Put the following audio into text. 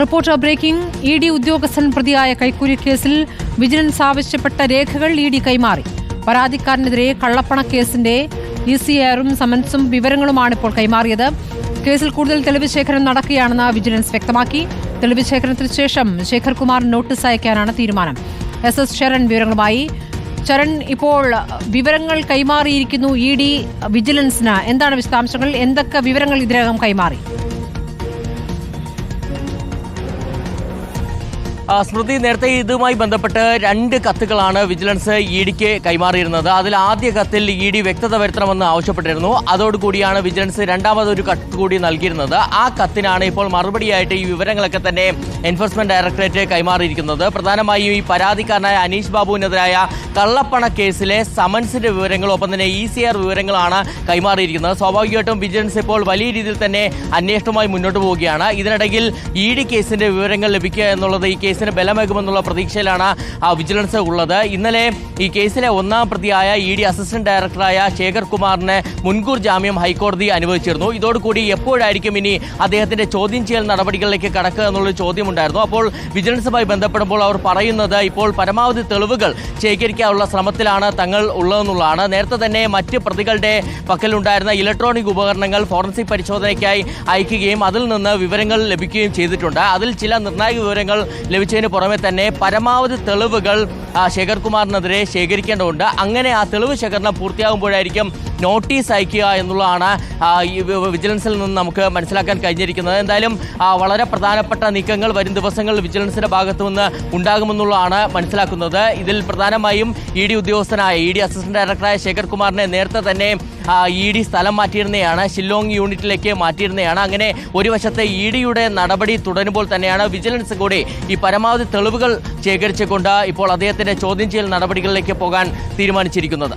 Reporter breaking E D ഉദ്യോഗസ്ഥൻ പ്രതിയായ കൈക്കൂലി കേസിൽ വിജിലൻസ് ആവശ്യപ്പെട്ട രേഖകൾ ഇ ഡി കൈമാറി. പരാതിക്കാരനെതിരെ കള്ളപ്പണ കേസിന്റെ ഇ സി ആറും സമൻസും വിവരങ്ങളുമാണ് ഇപ്പോൾ കൈമാറിയത്. കേസിൽ കൂടുതൽ തെളിവ് ശേഖരം നടക്കുകയാണെന്ന് വിജിലൻസ് വ്യക്തമാക്കി. തെളിവ് ശേഖരണത്തിന് ശേഷം ശേഖർ കുമാർ നോട്ടീസ് അയക്കാനാണ് തീരുമാനം. എസ് എസ് ശരൺ വിവരങ്ങളുമായി. ചരൺ ഇപ്പോൾ വിവരങ്ങൾ കൈമാറിയിരിക്കുന്നു ഇ ഡി വിജിലൻസിന്. എന്താണ് വിശദാംശങ്ങൾ? എന്തൊക്കെ വിവരങ്ങൾ ഇതിനകം കൈമാറി? സ്മൃതി നേരത്തെ ഇതുമായി ബന്ധപ്പെട്ട് രണ്ട് കത്തുകളാണ് വിജിലൻസ് ഇ ഡിക്ക് കൈമാറിയിരുന്നത്. അതിൽ ആദ്യ കത്തിൽ ഇ ഡി വ്യക്തത വരുത്തണമെന്ന് ആവശ്യപ്പെട്ടിരുന്നു. അതോടുകൂടിയാണ് വിജിലൻസ് രണ്ടാമതൊരു കത്ത് കൂടി നൽകിയിരുന്നത്. ആ കത്തിനാണ് ഇപ്പോൾ മറുപടിയായിട്ട് ഈ വിവരങ്ങളൊക്കെ തന്നെ എൻഫോഴ്സ്മെന്റ് ഡയറക്ടറേറ്റ് കൈമാറിയിരിക്കുന്നത്. പ്രധാനമായും ഈ പരാതിക്കാരനായ അനീഷ് ബാബുവിനെതിരായ കള്ളപ്പണ കേസിലെ സമൻസിന്റെ വിവരങ്ങളും ഒപ്പം തന്നെ ഇ സി ആർ വിവരങ്ങളാണ് കൈമാറിയിരിക്കുന്നത്. സ്വാഭാവികമായിട്ടും വിജിലൻസ് ഇപ്പോൾ വലിയ രീതിയിൽ തന്നെ അന്വേഷണവുമായി മുന്നോട്ട് പോവുകയാണ്. ഇതിനിടയിൽ ഇ ഡി കേസിന്റെ വിവരങ്ങൾ ലഭിക്കുക എന്നുള്ളത് ഈ കേസിന് ബലമേകുമെന്നുള്ള പ്രതീക്ഷയിലാണ് വിജിലൻസ് ഉള്ളത്. ഇന്നലെ ഈ കേസിലെ ഒന്നാം പ്രതിയായ ഇ ഡി അസിസ്റ്റന്റ് ഡയറക്ടറായ ശേഖർ കുമാറിന് മുൻകൂർ ജാമ്യം ഹൈക്കോടതി അനുവദിച്ചിരുന്നു. ഇതോടുകൂടി എപ്പോഴായിരിക്കും ഇനി അദ്ദേഹത്തിന്റെ ചോദ്യം ചെയ്യൽ നടപടികളിലേക്ക് കടക്കുക എന്നുള്ളൊരു ചോദ്യമുണ്ടായിരുന്നു. അപ്പോൾ വിജിലൻസുമായി ബന്ധപ്പെടുമ്പോൾ അവർ പറയുന്നത് ഇപ്പോൾ പരമാവധി തെളിവുകൾ ശേഖരിക്കാനുള്ള ശ്രമത്തിലാണ് തങ്ങൾ ഉള്ളതെന്നുള്ളതാണ്. നേരത്തെ തന്നെ മറ്റ് പ്രതികളുടെ പക്കലുണ്ടായിരുന്ന ഇലക്ട്രോണിക് ഉപകരണങ്ങൾ ഫോറൻസിക് പരിശോധനയ്ക്കായി അയക്കുകയും അതിൽ നിന്ന് വിവരങ്ങൾ ലഭിക്കുകയും ചെയ്തിട്ടുണ്ട്. അതിൽ ചില നിർണായക വിവരങ്ങൾ ലഭിച്ചതിന് പുറമെ തന്നെ പരമാവധി തെളിവുകൾ ശേഖർ കുമാറിനെതിരെ ശേഖരിക്കേണ്ടതുണ്ട്. അങ്ങനെ ആ തെളിവ് ശേഖരണം പൂർത്തിയാകുമ്പോഴായിരിക്കും നോട്ടീസ് അയക്കുക എന്നുള്ളതാണ് വിജിലൻസിൽ നിന്ന് നമുക്ക് മനസ്സിലാക്കാൻ കഴിഞ്ഞിരിക്കുന്നത്. എന്തായാലും വളരെ പ്രധാനപ്പെട്ട നീക്കങ്ങൾ വരും ദിവസങ്ങളിൽ വിജിലൻസിന്റെ ഭാഗത്തു നിന്ന് ഉണ്ടാകുമെന്നുള്ളതാണ് മനസ്സിലാക്കുന്നത്. ഇതിൽ പ്രധാനമായും ഇ ഡി ഉദ്യോഗസ്ഥനായ ഇ ഡി അസിസ്റ്റന്റ് ഡയറക്ടറായ ശേഖർ കുമാറിനെ നേരത്തെ തന്നെ ഇ ഡി സ്ഥലം മാറ്റിയിരുന്നതാണ് ഷില്ലോങ് യൂണിറ്റിലേക്ക് മാറ്റിയിരുന്നതാണ് അങ്ങനെ ഒരു വശത്തെ ഇ ഡിയുടെ നടപടി തുടരുമ്പോൾ തന്നെയാണ് വിജിലൻസ് കൂടി ഈ പരമാവധി തെളിവുകൾ ശേഖരിച്ചുകൊണ്ട് ഇപ്പോൾ അദ്ദേഹത്തിന്റെ ചോദ്യം ചെയ്യൽ നടപടികളിലേക്ക് പോകാൻ തീരുമാനിച്ചിരിക്കുന്നത്.